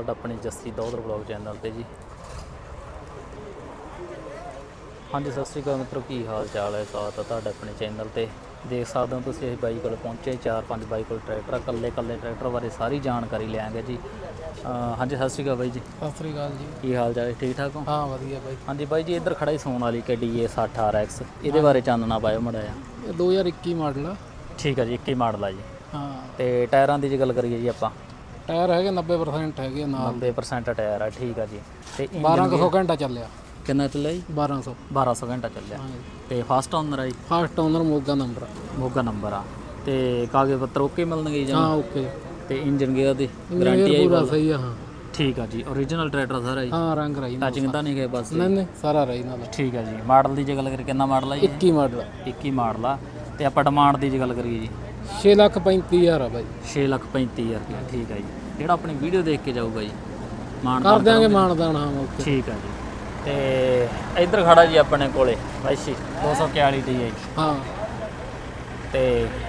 ਤੁਹਾਡਾ ਆਪਣੇ ਜੱਸੀ ਦੌਦਰ blog channel ਤੇ ਜੀ। ਹਾਂਜੀ ਸਤਿ ਸ੍ਰੀ ਅਕਾਲ ਮਿੱਤਰੋ ਕੀ ਹਾਲ ਚਾਲ ਹੈ? ਹੈ ਤੁਹਾਡਾ ਆਪਣੇ ਚੈਨਲ ਤੇ। ਦੇਖ ਸਕਦੇ ਹੋ ਤੁਸੀਂ ਅਸੀਂ ਬਾਈ ਕੋਲ ਪਹੁੰਚੇ ਚਾਰ ਪੰਜ ਬਾਈ ਕੋਲ ਟਰੈਕਟਰ ਆ, ਇਕੱਲੇ ਇਕੱਲੇ ਟਰੈਕਟਰ ਬਾਰੇ ਸਾਰੀ ਜਾਣਕਾਰੀ ਲਿਆਂਗੇ ਜੀ। ਹਾਂਜੀ ਸਤਿ ਸ੍ਰੀ ਅਕਾਲ ਬਾਈ ਜੀ। ਸਤਿ ਸ੍ਰੀ ਅਕਾਲ ਜੀ। ਕੀ ਹਾਲ ਚਾਲ ਹੈ? ਠੀਕ ਠਾਕ ਹੋ? ਹਾਂ ਵਧੀਆ ਬਾਈ। ਹਾਂਜੀ ਬਾਈ ਜੀ ਇੱਧਰ ਖੜਾ ਹੀ ਸੋਨ ਵਾਲੀ ਗੱਡੀ ਏ 60 RX ਇਹਦੇ ਬਾਰੇ ਚਾਨਣਾ ਪਾਇਓ ਮੜਾ ਆ ਇਹ 2021 ਮਾਡਲ ਆ। ਠੀਕ ਹੈ ਜੀ 21 ਮਾਡਲ ਆ ਜੀ। ਹਾਂ। ਤੇ ਟਾਇਰਾਂ ਦੀ ਜੇ ਗੱਲ ਕਰੀਏ ਜੀ ਆਪਾਂ। ਟਾਇਰ ਹੈਗੇ 90% ਹੈਗੇ ਨਾਲ। 90% ਟਾਇਰ ਆ ਠੀਕ ਆ ਜੀ। ਤੇ ਇੰਜਨ 1200 ਘੰਟਾ ਚੱਲਿਆ। ਕਿੰਨਾ ਚੱਲਿਆ ਜੀ? 1200 1200 ਘੰਟਾ ਚੱਲਿਆ। ਤੇ ਫਸਟ ਓਨਰ ਆ ਜੀ? First owner Moga number Moga number ਆ। ਤੇ ਕਾਗਜ਼ ਪੱਤਰ ਓਕੇ ਮਿਲਣਗੇ ਜੀ? ਹਾਂ ਓਕੇ। ਤੇ ਇੰਜਨ ਗੇਅਰ ਦੀ ਗਾਰੰਟੀ ਹੈ ਪੂਰਾ ਸਹੀ ਆ ਹਾਂ। ਠੀਕ ਆ ਜੀ। ਓਰੀਜਨਲ ਟਰੈਕਟਰ ਸਾਰਾ ਜੀ? ਹਾਂ ਰੰਗ ਰਾਈ ਨਾਲ ਟੱਚਿੰਗ ਤਾਂ ਨਹੀਂ ਗਏ ਬਸ। ਨਹੀਂ ਨਹੀਂ ਸਾਰਾ ਰਾਈ ਨਾਲ। ਠੀਕ ਆ ਜੀ। ਮਾਡਲ ਦੀ ਜੇ ਗੱਲ ਕਰੀਏ ਕਿੰਨਾ ਮਾਡਲ ਆ ਜੀ 21 ਮਾਡਲ 21 ਮਾਡਲ ਆ। ਤੇ ਆਪਾਂ ਡਿਮਾਂਡ ਦੀ ਜੇ ਗੱਲ ਕਰੀਏ ਜੀ? 6 ਲੱਖ 35000 ਆ ਬਾਈ। 6 ਲੱਖ 35000 ਰੁਪਏ ਠੀਕ ਆ ਜੀ। ਜਿਹੜਾ ਆਪਣੀ ਵੀਡੀਓ ਦੇਖ ਕੇ ਜਾਊਗਾ ਜੀ ਮਾਨ ਕਰ ਦਿਆਂਗੇ ਮਾਨਦਾਨ ਹਾਂ ਓਕੇ। ਠੀਕ ਆ ਜੀ। ਤੇ ਇੱਧਰ ਖੜਾ ਜੀ ਆਪਣੇ ਕੋਲੇ ਵਾਈਸੀ 241 ਟੀ ਹੈ ਹਾਂ। ਤੇ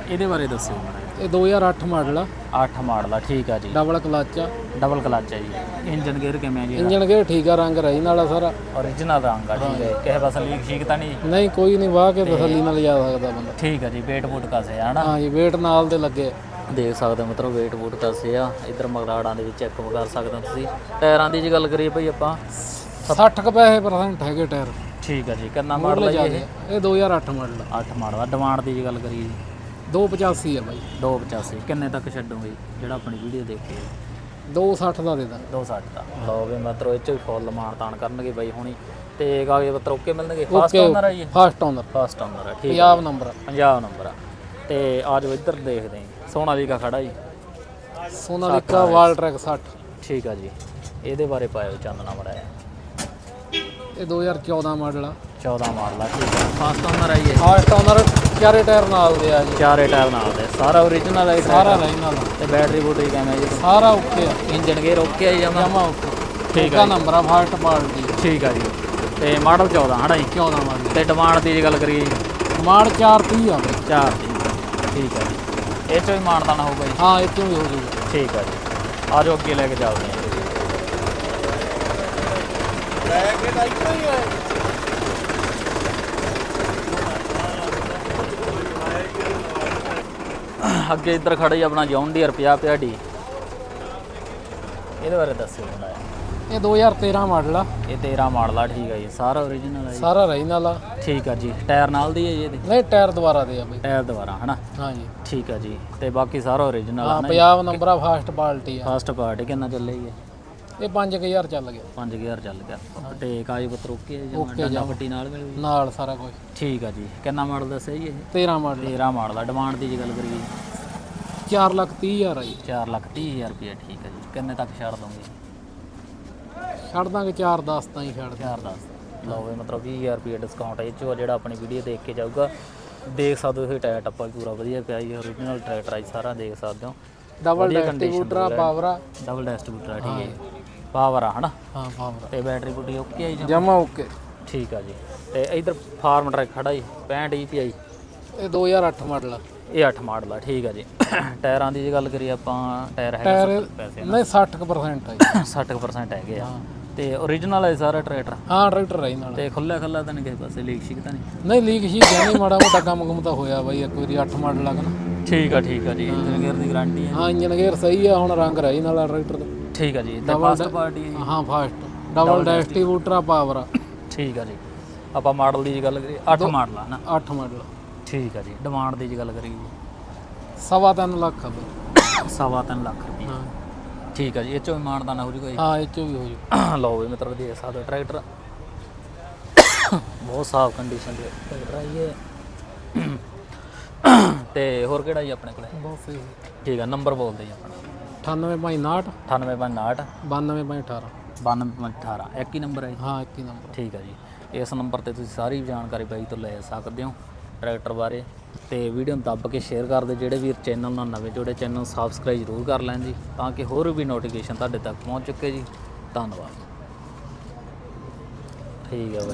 ਇਹਦੇ ਬਾਰੇ ਦੱਸਿਓ ਮਾੜਾ ਇਹ 2008 ਮਾਡਲ ਆ। 8 ਮਾਡਲ ਆ ਠੀਕ ਆ ਜੀ। ਡਬਲ ਕਲਚ ਆ। ਡਬਲ ਕਲਚ ਹੈ ਜੀ। ਇੰਜਨ ਗੇਅਰ ਕਿਵੇਂ ਆ ਜੀ ਇੰਜਨ ਗੇਅਰ ਠੀਕ ਆ ਰੰਗ ਰਾਈ ਨਾਲ ਆ ਸਾਰਾ। Origignal ਰੰਗ ਆ ਠੀਕ ਹੈ ਕਿਸੇ ਪਾਸੇ ਲੀਕ ਸ਼ੀਕ ਤਾਂ ਨਹੀਂ? ਨਹੀਂ ਕੋਈ ਨਹੀਂ ਵਾਹ ਕੇ ਤਸੱਲੀ ਨਾਲ ਜਾ ਸਕਦਾ ਬੰਦਾ। ਠੀਕ ਆ ਜੀ ਵੇਟ ਬੂਟ ਕਾਸੇ ਆ ਹਨਾ? ਹਾਂ ਜੀ weight ਨਾਲ ਦੇ ਲੱਗੇ ਦੇਖ ਸਕਦੇ ਹੋ ਮਿੱਤਰੋ ਵੇਟ ਬੂਟ ਕਾਸੇ ਆ। ਇੱਧਰ ਮਗਰਾੜਾਂ ਦੇ ਵਿੱਚ ਚੈੱਕ ਕਰ ਸਕਦੇ ਹੋ ਤੁਸੀਂ। ਟਾਇਰਾਂ ਦੀ ਜੇ ਗੱਲ ਕਰੀਏ ਭਾਈ ਆਪਾਂ। 60 ਕੁ ਪੈਸੇ ਪਰਸੈਂਟ ਹੈਗੇ ਟਾਇਰ। ਠੀਕ ਆ ਜੀ ਕਿੰਨਾ ਮਾਡਲ ਹੈ ਇਹ? 2008 ਮਾਡਲ 8 ਮਾਡਲ ਆ। ਡਿਮਾਂਡ ਦੀ ਜੇ ਗੱਲ ਕਰੀਏ ਜੀ। 285 ਆ ਬਾਈ। 285 ਕਿੰਨੇ ਤੱਕ ਛੱਡੋਗੇ? ਜਿਹੜਾ ਆਪਣੀ ਵੀਡੀਓ ਦੇਖੇ 260 ਦਾ ਦੇ ਦਾਂ 260 ਦਾ ਲਓ ਵੀ ਮਿੱਤਰੋ ਇਹ ਚ ਵੀ ਫੁੱਲ ਮਾਨਤਾਨ ਕਰਨਗੇ ਬਾਈ ਹੁਣੀ। ਤੇ ਕਾਗਜ਼ ਪੱਤਰ ਓਕੇ ਮਿਲਣਗੇ? ਫਸਟ ਓਨਰ ਆ ਜੀ ਫਸਟ ਓਨਰ ਫਸਟ ਓਨਰ ਆ ਠੀਕ। ਪੰਜਾਬ ਨੰਬਰ ਪੰਜਾਬ ਨੰਬਰ ਆ। ਤੇ ਆਜੋ ਇੱਧਰ ਦੇਖਦੇ ਹਾਂ। ਸੋਨਾਲੀਕਾ ਖੜਾ ਜੀ। ਸੋਨਾਲੀਕਾ ਵਾਲ। ਟਰੈਕ 60 ਠੀਕ ਆ ਜੀ। ਇਹਦੇ ਬਾਰੇ ਪਾਇਓ ਚਾਨਣਾ ਮੜਾਇਆ। ਇਹ 2014 ਮਾਡਲ ਆ। 14 ਮਾਡਲ ਆ ਠੀਕ ਆ। ਫਸਟ ਓਨਰ ਆਈ ਹੈ ਫਸਟ ਓਨਰ ਚਾਰੇ ਟਾਇਰ ਨਾਲ ਦੇ ਆ ਜੀ। ਚਾਰੇ ਟਾਇਰ ਨਾਲ ਦੇ ਸਾਰਾ ਓਰੀਜਨਲ ਹੈ ਸਾਰਾ ਆ। ਤੇ ਬੈਟਰੀ ਬੂਟਰੀ ਕਿਵੇਂ ਜੀ। ਸਾਰਾ ਓਕੇ ਆ। ਇੰਜਨ ਗੇਅਰ ਓਕੇ ਆ ਜੀ ਜਮਾ। ਜਮਾ ਓਕੇ ਠੀਕ ਆ ਨੰਬਰ ਆ ਫਸਟ ਪਾਰਟੀ ਠੀਕ ਆ ਜੀ। ਤੇ ਮਾਡਲ 14 ਹਨਾ ਜੀ? 14 ਮਾਡਲ ਤੇ ਡਿਮਾਂਡ ਦੀ ਜੇ ਗੱਲ ਕਰੀਏ। ਜੀ ਮਾਡ 430 ਆ। ਬਾਈ 4 ਦੀ ਠੀਕ ਆ ਜੀ। ਇਹ ਚੋਂ ਹੀ ਮਾਨਤਾਨਾ ਹੋਊਗਾ ਜੀ। ਹਾਂ ਇਹ ਤੋਂ ਵੀ ਹੋ ਜੂਗਾ ਠੀਕ ਆ ਜੀ। ਆਜੋ ਅੱਗੇ ਲੈ ਕੇ ਚੱਲਦੇ ਹਾਂ ਅੱਗੇ ਇੱਧਰ ਖੜਾ ਹੀ ਆਪਣਾ ਜੌਨ ਡੀਅਰ 50 ਪਿਆਡੀ ਇਹਦੇ ਬਾਰੇ ਦੱਸਿਓ ਥੋੜਾ ਇਹ 2013 ਮਾਡਲ ਆ। ਇਹ 13 ਮਾਡਲ ਆ ਠੀਕ ਆ ਜੀ। ਸਾਰਾ ਹੈ ਜੀ। ਸਾਰਾ ਨਾਲ ਆ। ਠੀਕ ਆ ਜੀ। ਟਾਇਰ ਨਾਲ ਦੀ ਹੈ ਜੀ ਇਹਦੇ? ਨਹੀਂ ਟਾਇਰ ਦੁਬਾਰਾ ਦੇ ਆ ਬਾਈ। ਟਾਇਰ ਦੁਬਾਰਾ ਹਨਾ? ਹਾਂ ਜੀ। ਠੀਕ ਆ ਜੀ। ਤੇ ਬਾਕੀ ਸਾਰਾ ਓਰੀਜਨਲ ਆ ਹਾਂ ਨਾ ਪੰਜਾਬ ਨੰਬਰ ਆ ਫਸਟ ਪਾਰਟੀ ਆ। ਫਸਟ ਪਾਰਟੀ ਕਿੰਨਾ ਚੱਲੇ ਜੀ? ਇਹ 5000 ਚੱਲ ਗਿਆ। 5000 ਚੱਲ ਗਿਆ। ਤੇ ਕਾਗਜ਼ ਪੱਤਰ ਓਕੇ ਜੀ ਡੰਡਾ ਪੱਟੀ ਨਾਲ ਮਿਲ ਗਈ। ਨਾਲ ਸਾਰਾ ਕੁਝ ਠੀਕ ਆ ਜੀ। ਕਿੰਨਾ ਮਾਡਲ ਦੱਸਿਆ ਜੀ ਇਹ? 13 ਮਾਡਲ 13 ਮਾਡਲ ਆ ਡਿਮਾਂਡ ਦੀ ਜੇ ਗੱਲ ਕਰੀਏ। 4 ਲੱਖ 30 ਹਜ਼ਾਰ ਆ ਜੀ। 4 ਲੱਖ 30 ਹਜ਼ਾਰ ਰੁਪਏ ਠੀਕ ਹੈ ਜੀ। ਕਿੰਨੇ ਤੱਕ ਛੱਡ ਦੋਗੇ? ਛੱਡ ਦਾਂਗੇ 4 10 ਤਾਂ ਹੀ ਛੱਡ 4 10 ਲਓ ਵੀ ਮਤਲਬ 20000 ਰੁਪਏ ਡਿਸਕਾਊਂਟ ਇਹ ਚੋਂ ਜਿਹੜਾ ਆਪਣੀ ਵੀਡੀਓ ਦੇਖ ਕੇ ਜਾਊਗਾ ਦੇਖ ਸਕਦੇ ਹੋ ਇਹ ਟਾਇਰ ਟੱਪਾ ਵੀ ਪੂਰਾ ਵਧੀਆ ਪਿਆ ਜੀ। ਓਰੀਜਨਲ ਟਰੈਕਟਰ ਆ ਜੀ ਸਾਰਾ ਦੇਖ ਸਕਦੇ ਹੋ। ਡਬਲ ਡਿਸਟ੍ਰੀਬਿਊਟਰ ਆ ਪਾਵਰ ਆ। ਡਬਲ ਡਿਸਟ੍ਰੀਬਿਊਟਰ ਆ ਠੀਕ ਹੈ ਜੀ। ਪਾਵਰ ਆ ਹਨਾ? ਹਾਂ ਪਾਵਰ ਤੇ ਬੈਟਰੀ ਬੁੱਟੀ ਓਕੇ ਆ ਜੀ? ਜਮਾ ਓਕੇ ਠੀਕ ਆ ਜੀ। ਤੇ ਇਧਰ ਫਾਰਮ ਟਰੈਕ ਖੜਾ ਜੀ 65 EPI ਇਹ 2008 ਮਾਡਲ ਆ। ਇਹ 8 ਮਾਡਲ ਆ ਠੀਕ ਆ ਜੀ। ਟਾਇਰਾਂ ਦੀ ਜੇ ਗੱਲ ਕਰੀਏ ਆਪਾਂ ਟਾਇਰ ਹੈਗਾ ਟਾਇਰ 70 ਪੈਸੇ ਨਹੀਂ 60% ਆ ਜੀ। 60% ਹੈਗੇ ਆ। ਤੇ origignal ਹੈ ਸਾਰਾ ਟਰੈਕਟਰ? ਹਾਂ ਟਰੈਕਟਰ ਰਾਈ ਨਾਲ। ਤੇ ਖੁੱਲਾ ਖੁੱਲਾ ਤਾਂ ਨਹੀਂ ਕਿਸੇ ਪਾਸੇ ਲੀਕ ਸ਼ੀਕ ਤਾਂ ਨਹੀਂ? ਨਹੀਂ ਲੀਕ ਹੀ ਜਾਨੀ ਮਾੜਾ ਮੋਟਾ ਕੰਮ ਕੁਮ ਤਾਂ ਹੋਇਆ ਬਾਈ ਇੱਕ ਵਾਰੀ 8 ਮਾਡਲ ਲੱਗਣਾ ਠੀਕ ਆ ਠੀਕ ਆ ਜੀ ਇੰਜਨ ਗੇਅਰ ਦੀ ਗਾਰੰਟੀ ਹੈ ਹਾਂ ਇੰਜਨ ਗੇਅਰ ਸਹੀ ਆ ਹੁਣ ਰੰਗ ਰਾਈ ਨਾਲ ਟਰੈਕਟਰ ਦਾ। ਠੀਕ ਆ ਜੀ ਤੇ ਫਸਟ ਪਾਰਟੀ ਹੈ ਹਾਂ ਫਾਸਟ ਡਬਲ ਡਿਸਟ੍ਰੀਬਿਊਟਰ ਆ ਪਾਵਰ ਆ। ਠੀਕ ਆ ਜੀ। ਆਪਾਂ ਮਾਡਲ ਦੀ ਜੇ ਗੱਲ ਕਰੀਏ 8 ਮਾਡਲ ਆ ਨਾ। 8 ਮਾਡਲ ਠੀਕ ਆ ਜੀ ਡਿਮਾਂਡ ਦੀ ਜੇ ਗੱਲ ਕਰੀਏ ਸਵਾ ਤਿੰਨ ਲੱਖ ਆ ਬਾਈ। ਸਵਾ ਤਿੰਨ ਲੱਖ ਰੁਪਏ ਹਾਂ। ਠੀਕ ਆ ਜੀ ਇਹ ਚੋਂ ਵੀ ਮਾਨਦਾਨ ਹੋ ਜੂਗਾ ਜੀ। ਹਾਂ ਇਹ ਚੋਂ ਵੀ ਹੋ ਜੂ। ਲਓ ਵੀ ਮਿੱਤਰ ਦੇਖ ਸਕਦੇ ਹੋ ਟਰੈਕਟਰ। ਬਹੁਤ ਸਾਫ਼ ਕੰਡੀਸ਼ਨ ਦੇ ਟਰੈਕਟਰ ਆ ਜੀ ਇਹ। ਤੇ ਹੋਰ ਕਿਹੜਾ ਜੀ ਆਪਣੇ ਕੋਲੇ? ਬਹੁਤ ਸਹੀ। ਠੀਕ ਆ ਨੰਬਰ ਬੋਲਦੇ ਜੀ ਆਪਣਾ। 98 ਬਾਈ 59 9859 92 ਬਾਈ 18 9218 ਇੱਕ ਹੀ ਨੰਬਰ ਹੈ ਜੀ? ਹਾਂ ਇੱਕ ਹੀ ਨੰਬਰ। ਠੀਕ ਹੈ ਜੀ। ਇਸ ਨੰਬਰ ਤੇ ਤੁਸੀਂ ਸਾਰੀ ਜਾਣਕਾਰੀ ਬਾਈ ਤੋਂ ਲੈ ਸਕਦੇ ਹੋ। ਟਰੈਕਟਰ ਬਾਰੇ ਤੇ ਵੀਡੀਓ ਨੂੰ ਦੱਬ ਕੇ ਸ਼ੇਅਰ ਕਰ ਦਿਓ। ਜਿਹੜੇ ਵੀਰ ਚੈਨਲ ਨਾਲ ਨਵੇਂ ਜੁੜੇ ਚੈਨਲ ਨੂੰ ਸਬਸਕ੍ਰਾਈਬ ਜ਼ਰੂਰ ਕਰ ਲੈਣ ਜੀ, ਤਾਂ ਕਿ ਹੋਰ ਵੀ ਨੋਟੀਫਿਕੇਸ਼ਨ ਤੁਹਾਡੇ ਤੱਕ ਪਹੁੰਚ ਚੁੱਕੇ ਜੀ। ਧੰਨਵਾਦ। ਠੀਕ ਹੈ ਬਾਈ।